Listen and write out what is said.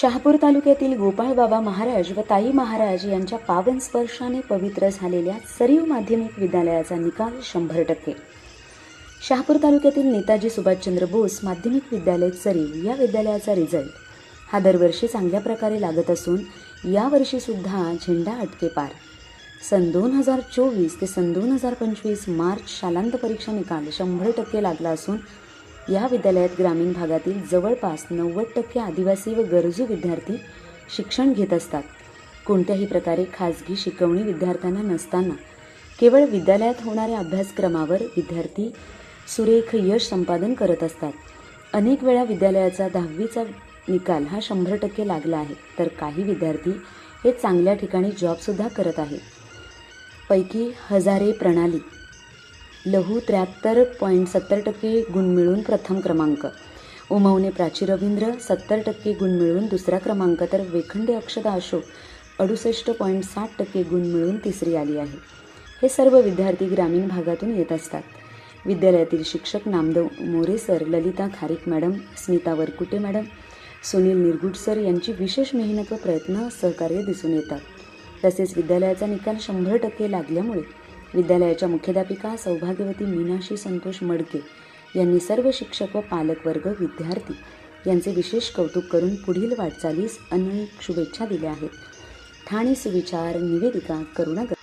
शहापूर तालुक्यातील गोपाळ बाबा महाराज व ताई महाराज यांच्या पावन स्पर्शाने पवित्र झालेल्या सरीव माध्यमिक विद्यालयाचा निकाल शंभर टक्के. शहापूर तालुक्यातील नेताजी सुभाषचंद्र बोस माध्यमिक विद्यालय सरीव या विद्यालयाचा रिझल्ट हा दरवर्षी चांगल्या प्रकारे लागत असून यावर्षी सुद्धा झेंडा अटके पार. सन दोन हजार चोवीस ते सन दोन हजार पंचवीस मार्च शालांत परीक्षा निकाल शंभर टक्के लागला असून या विद्यालयात ग्रामीण भागातील जवळपास नव्वद टक्के आदिवासी व गरजू विद्यार्थी शिक्षण घेत असतात. कोणत्याही प्रकारे खाजगी शिकवणी विद्यार्थ्यांना नसताना केवळ विद्यालयात होणाऱ्या अभ्यासक्रमावर विद्यार्थी सुरेख यश संपादन करत असतात. अनेक वेळा विद्यालयाचा दहावीचा निकाल हा शंभर टक्के लागला आहे तर काही विद्यार्थी हे चांगल्या ठिकाणी जॉबसुद्धा करत आहेत. पैकी हजारे प्रणाली लहू त्र्याहत्तर पॉईंट सत्तर टक्के गुण मिळून प्रथम क्रमांक. उमवणे प्राची रवींद्र सत्तर टक्के गुण मिळवून दुसरा क्रमांक. तर वेखंडे अक्षदा अशोक अडुसष्ट पॉईंट साठ टक्के गुण मिळवून तिसरी आली आहे. हे सर्व विद्यार्थी ग्रामीण भागातून येत असतात. विद्यालयातील शिक्षक Namdev More sir Lalita Kharik madam Smita Warkute madam Sunil Nirgut sir यांची विशेष मेहनत व प्रयत्न सहकार्य दिसून येतात. तसेच विद्यालयाचा निकाल शंभर टक्के लागल्यामुळे विद्यालयाच्या मुख्याध्यापिका सौभाग्यवती मीनाशी संतोष मडके यांनी सर्व शिक्षक व पालकवर्ग विद्यार्थी यांचे विशेष कौतुक करून पुढील वाटचालीस अनेक शुभेच्छा दिल्या आहेत. ठाणे सुविचार निवेदिका करुणागर